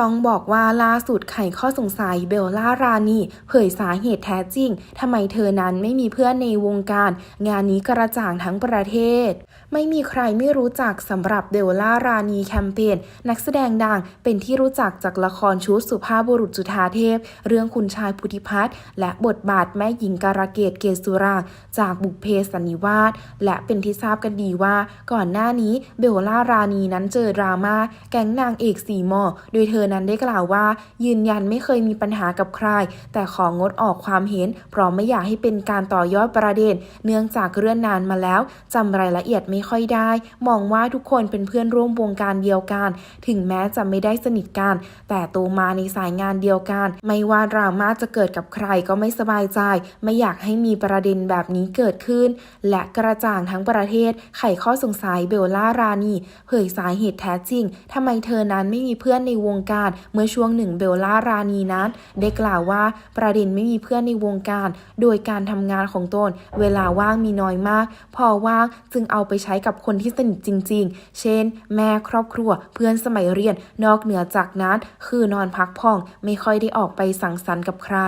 ต้องบอกว่าล่าสุดไขข้อสงสัยเบลล่ารานีเผยสาเหตุแท้จริงทำไมเธอนั้นไม่มีเพื่อนในวงการ งานนี้กระจ่างทั้งประเทศ ไม่มีใครไม่รู้จักสำหรับเบลล่ารานีแคมเปญนักแสดงดังเป็นที่รู้จักจากละครชุดสุภาพบุรุษจุฑาเทพ เรื่องคุณชายพุทธิพัฒน์และบทบาทแม่หญิงการะเกดเกศสุราจากบุพเพสันนิวาสและเป็นที่ทราบกันดีว่า ก่อนหน้านี้เบลล่ารานีนั้นเจอดราม่าแก๊งนางเอกสีหมอโดยเธอนั้นได้กล่าวว่า ยืนยันไม่เคยมีปัญหากับใคร แต่ของดออกความเห็น เพราะไม่อยากให้เป็นการต่อยอดประเด็น เนื่องจากเรื่องนานมาแล้วจำรายละเอียดไม่ค่อยได้ มองว่าทุกคนเป็นเพื่อนร่วมวงการเดียวกัน ถึงแม้จะไม่ได้สนิทกัน แต่โตมาในสายงานเดียวกัน ไม่ว่าดราม่าจะเกิดกับใครก็ไม่สบายใจ ไม่อยากให้มีประเด็นแบบนี้เกิดขึ้น และกระจ่างทั้งประเทศ ไขข้อสงสัยเบลล่ารานีเผยสาเหตุแท้จริงทำไมเธอนั้นไม่มีเพื่อนในวงกาศ เมื่อช่วงหนึ่งเบลล่ารานีนั้นได้กล่าวว่าประเด็นไม่มีเพื่อนในวงการ โดยการทำงานของตน เวลาว่างมีน้อยมาก พอว่างจึงเอาไปใช้กับคนที่สนิทจริง ๆ เช่น แม่ครอบครัวเพื่อนสมัยเรียนนอกเหนือจากนั้น คือนอนพักผ่อนไม่ค่อยได้ออกไปสังสรรค์กับใคร